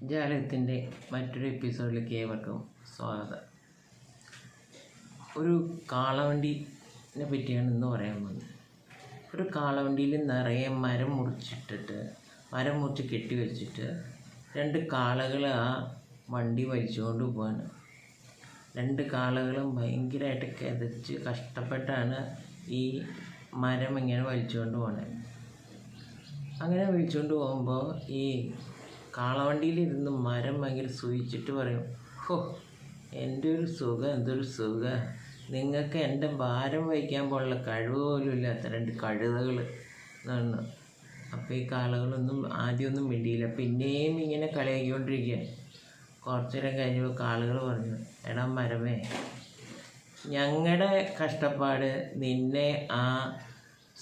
ജാലകത്തിന്റെ മറ്റൊരു എപ്പിസോഡിലേക്ക് ഏവർക്കും സ്വാഗതം. ഒരു കാളവണ്ടിനെ പറ്റിയാണ് ഇന്ന് പറയാൻ പോകുന്നത്. ഒരു കാളവണ്ടിയിൽ നിറയെ മരം മുറിച്ചിട്ടിട്ട് മരം മുറിച്ച് കെട്ടി വെച്ചിട്ട് രണ്ട് കാളകൾ ആ വണ്ടി വലിച്ചുകൊണ്ട് പോവാണ്. രണ്ട് കാളകളും ഭയങ്കരമായിട്ട് കിതച്ച് കഷ്ടപ്പെട്ടാണ് ഈ മരം ഇങ്ങനെ വലിച്ചുകൊണ്ട് പോകണത് അങ്ങനെ വലിച്ചുകൊണ്ട് പോകുമ്പോൾ ഈ കാളവണ്ടിയിലിരുന്ന് മരം ഭയങ്കര സൂചിച്ചിട്ട് പറയും ഹോ എന്റെ ഒരു സുഖം എന്തൊരു സുഖം. നിങ്ങൾക്ക് എന്റെ ഭാരം വഹിക്കാൻ പോലുള്ള കഴിവ് പോലും ഇല്ലാത്ത രണ്ട് കഴുതകൾ എന്നാണ് അപ്പോൾ ഈ കാളകളൊന്നും ആദ്യമൊന്നും മിണ്ടിയില്ല. പിന്നെയും ഇങ്ങനെ കളിയാക്കിക്കൊണ്ടിരിക്കുക കുറച്ചു നേരം കഴിഞ്ഞപ്പോൾ കാളുകൾ പറഞ്ഞു എടാ മരമേ ഞങ്ങളുടെ കഷ്ടപ്പാട് നിന്നെ ആ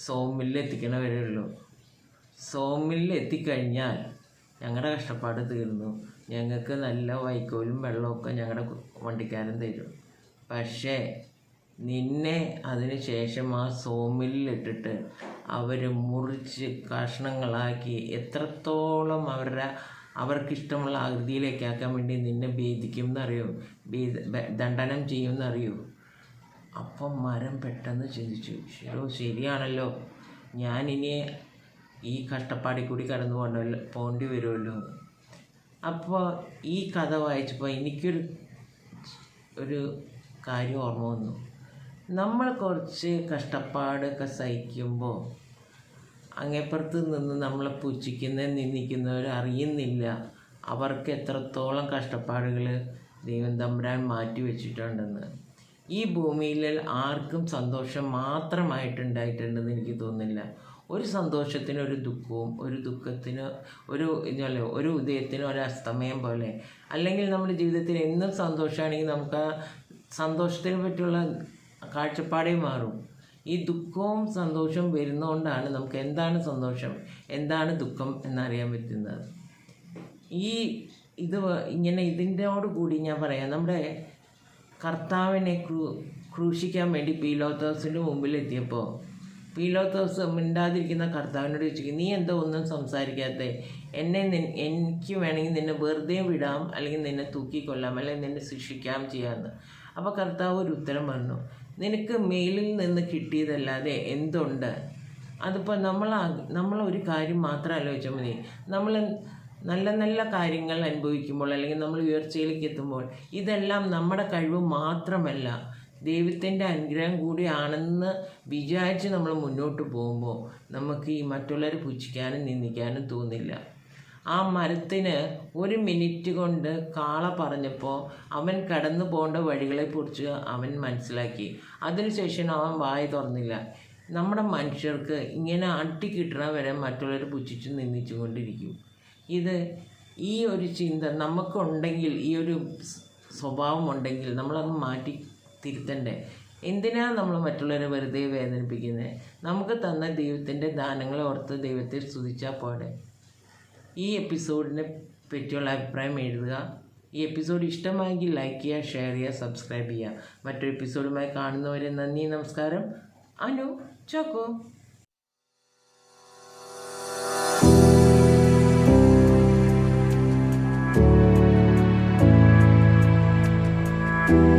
സോമില്ലിൽ എത്തിക്കണ വരെ ഉള്ളൂ. സോമില്ലിൽ ഞങ്ങളുടെ കഷ്ടപ്പാട് തീർന്നു. ഞങ്ങൾക്ക് നല്ല വൈക്കോലും വെള്ളമൊക്കെ ഞങ്ങളുടെ വണ്ടിക്കാരൻ തരും. പക്ഷേ നിന്നെ അതിന് ശേഷം ആ സോമിലിട്ടിട്ട് അവർ മുറിച്ച് കഷ്ണങ്ങളാക്കി എത്രത്തോളം അവരുടെ അവർക്കിഷ്ടമുള്ള ആകൃതിയിലേക്കാക്കാൻ വേണ്ടി നിന്നെ ഭേദിക്കും എന്നറിയോ ദണ്ഡനം ചെയ്യും എന്നറിയോ അപ്പം മരം പെട്ടെന്ന് ചിന്തിച്ചു. ശരോ ശരിയാണല്ലോ. ഞാനിനി ഈ കഷ്ടപ്പാടി കൂടി കടന്നു പോകണ്ടല്ലോ പോകേണ്ടി വരുമല്ലോ അപ്പോൾ ഈ കഥ വായിച്ചപ്പോൾ എനിക്കൊരു ഒരു കാര്യം ഓർമ്മ വന്നു. നമ്മൾ കുറച്ച് കഷ്ടപ്പാടൊക്കെ സഹിക്കുമ്പോൾ അങ്ങേപ്പുറത്ത് നിന്ന് നമ്മളെ പുച്ഛിക്കുന്ന നിന്നിക്കുന്നവർ അറിയുന്നില്ല. അവർക്ക് എത്രത്തോളം കഷ്ടപ്പാടുകൾ ദൈവം തമ്പുരാൻ മാറ്റി വെച്ചിട്ടുണ്ടെന്ന്. ഈ ഭൂമിയിൽ ആർക്കും സന്തോഷം മാത്രമായിട്ടുണ്ടായിട്ടുണ്ടെന്ന് എനിക്ക് തോന്നുന്നില്ല. ഒരു സന്തോഷത്തിന് ഒരു ദുഃഖവും ഒരു ദുഃഖത്തിന് ഒരു ഇതല്ലേ ഒരു ഉദയത്തിന് ഒരു അസ്തമയം പോലെ. അല്ലെങ്കിൽ നമ്മുടെ ജീവിതത്തിൽ എന്നും സന്തോഷമാണെങ്കിൽ നമുക്ക് ആ സന്തോഷത്തിനെ പറ്റിയുള്ള കാഴ്ചപ്പാടേ മാറും. ഈ ദുഃഖവും സന്തോഷവും വരുന്നതുകൊണ്ടാണ് നമുക്ക് എന്താണ് സന്തോഷം എന്താണ് ദുഃഖം എന്നറിയാൻ പറ്റുന്നത്. ഈ ഇത് ഇങ്ങനെ ഇതിന്റെയോട് കൂടി ഞാൻ പറയാം. നമ്മുടെ കർത്താവിനെ ക്രൂ ക്രൂശിക്കാൻ വേണ്ടി പീലോത്തോസിന്റെ മുമ്പിൽ പീലോത്തോസ് മിണ്ടാതിരിക്കുന്ന കർത്താവിനോട് ചോദിച്ചു നീ എന്തോ ഒന്നും സംസാരിക്കാത്ത? എന്നെ എനിക്ക് വേണമെങ്കിൽ നിന്നെ വെറുതെ വിടാം അല്ലെങ്കിൽ നിന്നെ തൂക്കിക്കൊല്ലാം അല്ലെങ്കിൽ നിന്നെ ശിക്ഷിക്കാം ചെയ്യാമെന്ന് അപ്പോൾ കർത്താവ് ഒരു ഉത്തരം പറഞ്ഞു നിനക്ക് മേലിൽ നിന്ന് കിട്ടിയതല്ലാതെ എന്തുണ്ട്? അതിപ്പോൾ നമ്മൾ നമ്മൾ ഒരു കാര്യം മാത്രം ആലോചിച്ചാൽ മതി. നമ്മൾ നല്ല നല്ല കാര്യങ്ങൾ അനുഭവിക്കുമ്പോൾ അല്ലെങ്കിൽ നമ്മൾ ഉയർച്ചയിലേക്ക് എത്തുമ്പോൾ ഇതെല്ലാം നമ്മുടെ കഴിവ് മാത്രമല്ല. ദൈവത്തിന്റെ അനുഗ്രഹം കൂടിയാണെന്ന് വിചാരിച്ച് നമ്മൾ മുന്നോട്ട് പോകുമ്പോൾ നമുക്ക് ഈ മറ്റുള്ളവരെ പുച്ഛിക്കാനും നിന്ദിക്കാനും തോന്നില്ല. ആ മരത്തിന് ഒരു മിനിറ്റ് കൊണ്ട് കാള പറഞ്ഞപ്പോൾ അവൻ കടന്നു പോകേണ്ട വഴികളെക്കുറിച്ച് അവൻ മനസ്സിലാക്കി. അതിനുശേഷം അവൻ വായി തുറന്നില്ല. നമ്മുടെ മനുഷ്യർക്ക് ഇങ്ങനെ അട്ടിക്കിട്ടണ വരെ മറ്റുള്ളവർ പുച്ഛിച്ച് നിന്ദിച്ചു കൊണ്ടിരിക്കും. ഇത് ഈ ഒരു ചിന്ത നമുക്കുണ്ടെങ്കിൽ ഈ ഒരു സ്വഭാവമുണ്ടെങ്കിൽ നമ്മളത് മാറ്റി തിരുത്തണ്ടേ? എന്തിനാണ് നമ്മൾ മറ്റുള്ളവരെ വെറുതെ വേദനിപ്പിക്കുന്നത് നമുക്ക് തന്ന ദൈവത്തിന്റെ ദാനങ്ങളെ ഓർത്ത് ദൈവത്തെ സ്തുതിച്ചാൽ പോടെ ഈ എപ്പിസോഡിനെ പറ്റിയുള്ള അഭിപ്രായം എഴുതുക. ഈ എപ്പിസോഡ് ഇഷ്ടമായെങ്കിൽ ലൈക്ക് ചെയ്യുക ഷെയർ ചെയ്യുക സബ്സ്ക്രൈബ് ചെയ്യുക. മറ്റൊരു എപ്പിസോഡുമായി കാണുന്നവരെ നന്ദി നമസ്കാരം. അനു ചോക്കോ. thank